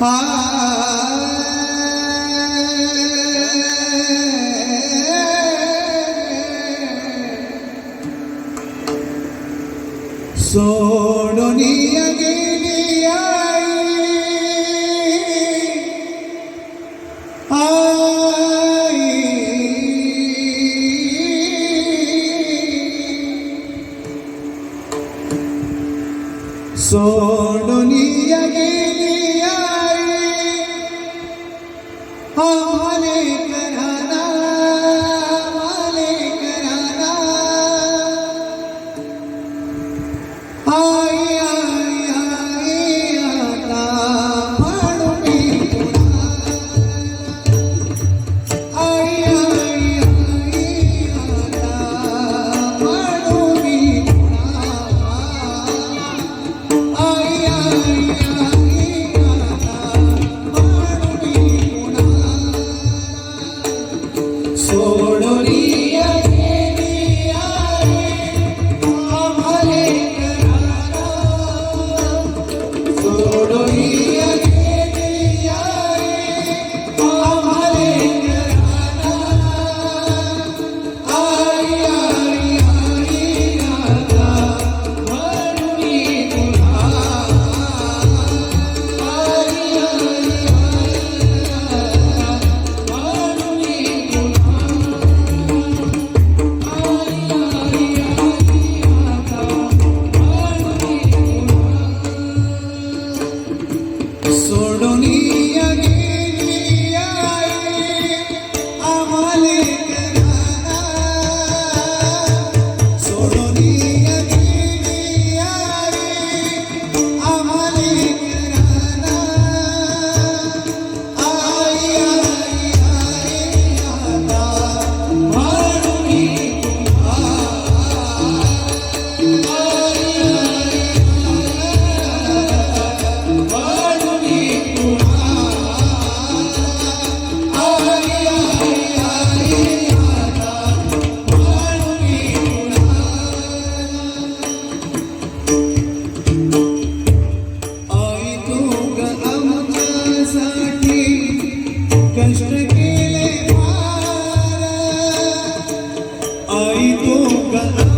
Ah dolorido. 我已不敢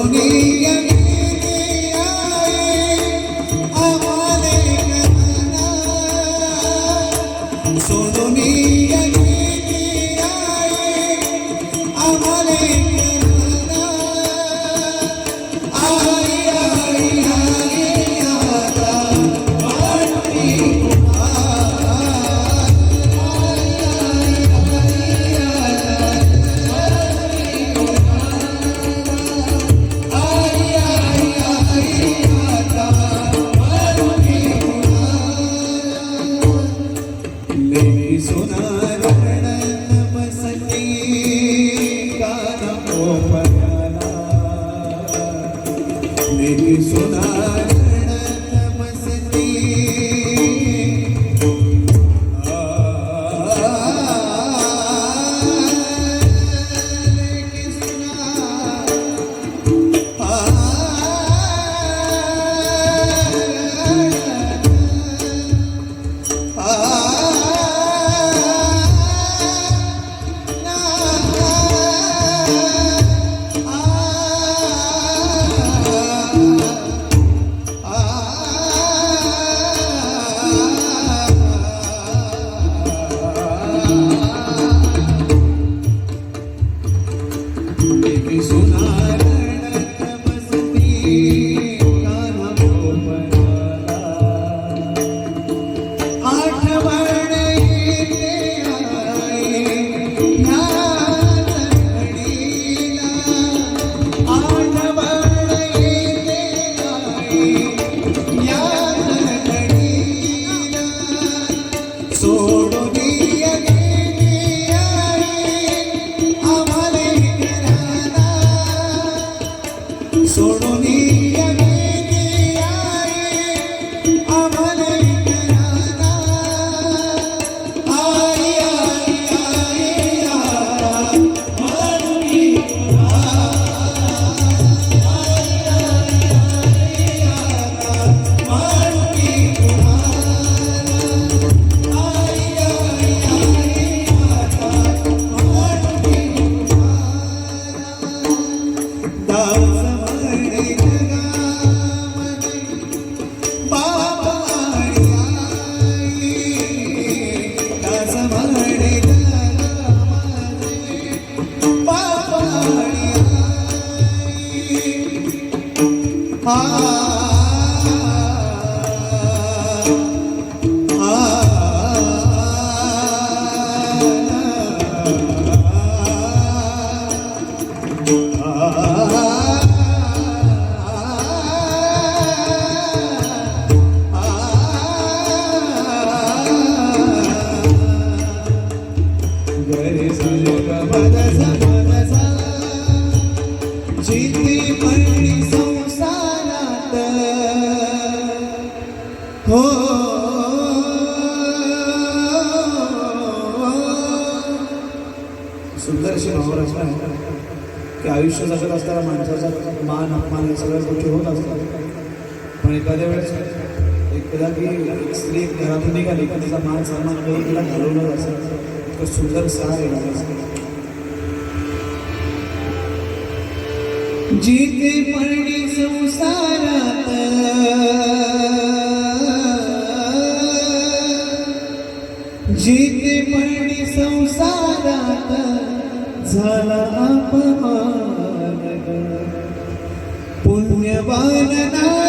en mi. 倘若你。सुंदर अशी भावरचना आहे की आयुष्य जगत असताना माणसाचा मान अपमान हे सगळ्या गोष्टी होत असतात. पण एखाद्या वेळेस एकदा की स्त्री घरातून निघाली की तिचा मान सन्मान करून तिला घालवलं असं इतकं सुंदर सहा आहे जिथे पडली संसारात. जिथे पडली संसारात. झाला अपमान पुण्यवान ना